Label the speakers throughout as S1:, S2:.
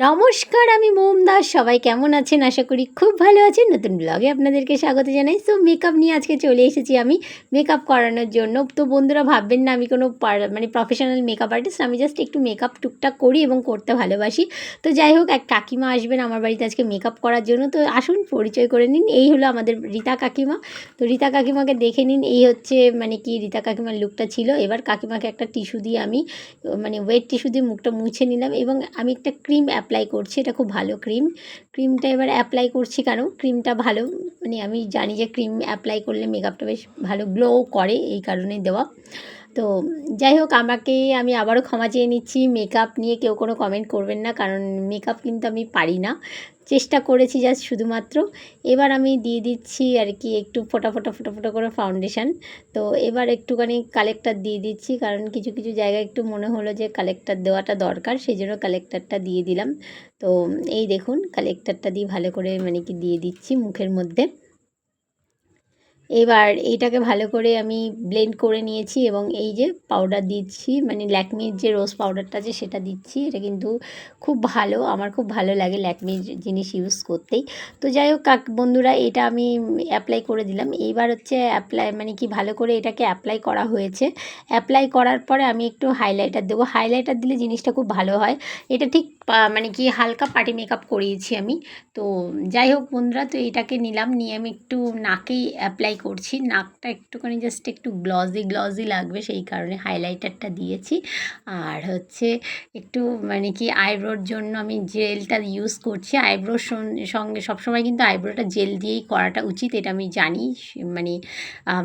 S1: নমস্কার, আমি মোম দাস। সবাই কেমন আছেন? আশা করি খুব ভালো আছেন। নতুন ব্লগে আপনাদেরকে স্বাগত জানাই। সো মেকআপ নিয়ে আজকে চলে এসেছি আমি মেকআপ করানোর জন্য। তো বন্ধুরা, ভাববেন না আমি কোনো মানে প্রফেশনাল মেকআপ আর্টিস্ট আমি জাস্ট একটু মেকআপ টুকটাক করি এবং করতে ভালোবাসি। তো যাই হোক, এক কাকিমা আসবেন আমার বাড়িতে আজকে মেকআপ করার জন্য। তো আসুন, পরিচয় করে নিন। এই হলো আমাদের রীতা কাকিমা। তো রীতা কাকিমাকে দেখে নিন। এই হচ্ছে মানে কি, রীতা কাকিমার লুকটা ছিল। এবার কাকিমাকে একটা টিস্যু দিয়ে আমি মানে ওয়েট টিস্যু দিয়ে মুখটা মুছে নিলাম এবং আমি একটা ক্রিম অ্যাপ্লাই করছি, এটা খুব ভালো ক্রিম ক্রিমটা এবার অ্যাপ্লাই করছি কেন? ক্রিমটা ভালো মানে আমি জানি যে ক্রিম অ্যাপ্লাই করলে মেকআপটা বেশ ভালো গ্লো করে এই কারণে দেওয়া। তো যাই হোক, আমাকে আমি আবারও ক্ষমা চেয়ে নিচ্ছি। মেকআপ নিয়ে কেউ কোনো কমেন্ট করবেন না, কারণ মেকআপ কিন্তু আমি পারি না। চেষ্টা করেছি জাস্ট শুধুমাত্র। এবার আমি দিয়ে দিচ্ছি আর কি একটু ফোটা ফোটা ফোটা ফোটা করে ফাউন্ডেশন তো এবার একটুখানি কালেক্টার দিয়ে দিচ্ছি, কারণ কিছু কিছু জায়গায় একটু মনে হলো যে কালেক্টার দেওয়াটা দরকার সেই জন্য কালেক্টারটা দিয়ে দিলাম। তো এই দেখুন কালেক্টারটা দিয়ে ভালো করে মানে কি দিয়ে দিচ্ছি মুখের মধ্যে। এবার এইটাকে ভালো করে আমি ব্লেন্ড করে নিয়েছি এবং এই যে পাউডার দিচ্ছি মানে ল্যাকমির যে রোজ পাউডারটা আছে সেটা দিচ্ছি, এটা কিন্তু খুব ভালো, আমার খুব ভালো লাগে ল্যাকমির জিনিস ইউজ করতেই। তো যাই হোক, কাক বন্ধুরা, এটা আমি অ্যাপ্লাই করে দিলাম। এইবার হচ্ছে অ্যাপ্লাই মানে কি ভালো করে এটাকে অ্যাপ্লাই করা হয়েছে। অ্যাপ্লাই করার পরে আমি একটু হাইলাইটার দেবো। হাইলাইটার দিলে জিনিসটা খুব ভালো হয়। এটা ঠিক মানে কি হালকা পার্টি মেকআপ করিয়েছি আমি। তো যাই হোক বন্ধুরা, তো এটাকে নিলাম। নিয়ে আমি একটু নাকেই অ্যাপ্লাই করছি। নাকটা একটুখানি জাস্ট একটু গ্লজি গ্লজি লাগবে, সেই কারণে হাইলাইটারটা দিয়েছি। আর হচ্ছে একটু মানে কি আইব্রোর জন্য আমি জেলটা ইউজ করছি। আইব্রোর সঙ্গে সবসময় কিন্তু আইব্রোটা জেল দিয়েই করাটা উচিত, এটা আমি জানি। মানে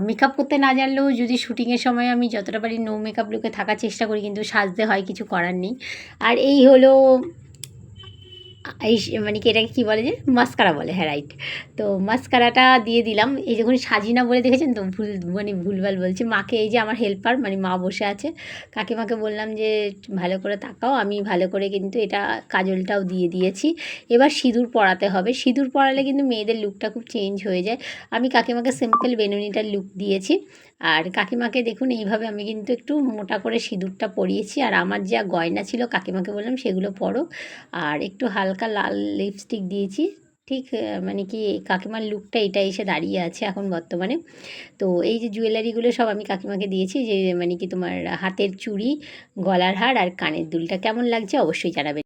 S1: মেকআপ করতে না জানলেও যদি শুটিংয়ের সময় আমি যতটা পারি নো মেকআপ লুকে থাকার চেষ্টা করি, কিন্তু সাজতে হয়, কিছু করার নেই। আর এই হলো এই মানে কি এটাকে কী বলে যে? মাস্কারা বলে হ্যাঁ রাইট তো মাস্কারাটা দিয়ে দিলাম। এই যখন সাজি না বলে দেখেছেন তো, ভুল মানে ভুলভাল বলছি। মাকে এই যে আমার হেল্পার মানে মা বসে আছে, কাকিমাকে বললাম যে, ভালো করে তাকাও, আমি ভালো করে কিন্তু এটা কাজলটাও দিয়ে দিয়েছি। এবার সিঁদুর পরাতে হবে। সিঁদুর পরালে কিন্তু মেয়েদের লুকটা খুব চেঞ্জ হয়ে যায়। আমি কাকিমাকে সিম্পল বেনুনিটার লুক দিয়েছি। আর কাকিমাকে দেখুন, এইভাবে আমি কিন্তু একটু মোটা করে সিঁদুরটা পরিয়েছি। আর আমার যা গয়না ছিল, কাকিমাকে বললাম সেগুলো পরো। আর একটু হালকা লাল লিপস্টিক দিয়েছি। ঠিক মানে কি কাকিমার লুকটা এটা এসে দাঁড়িয়ে আছে এখন বর্তমানে। তো এই যে জুয়েলারিগুলো সব আমি কাকিমাকে দিয়েছি যে মানে কি তোমার হাতের চুড়ি, গলার হার আর কানের দুলটা। কেমন লাগছে অবশ্যই জানাবেন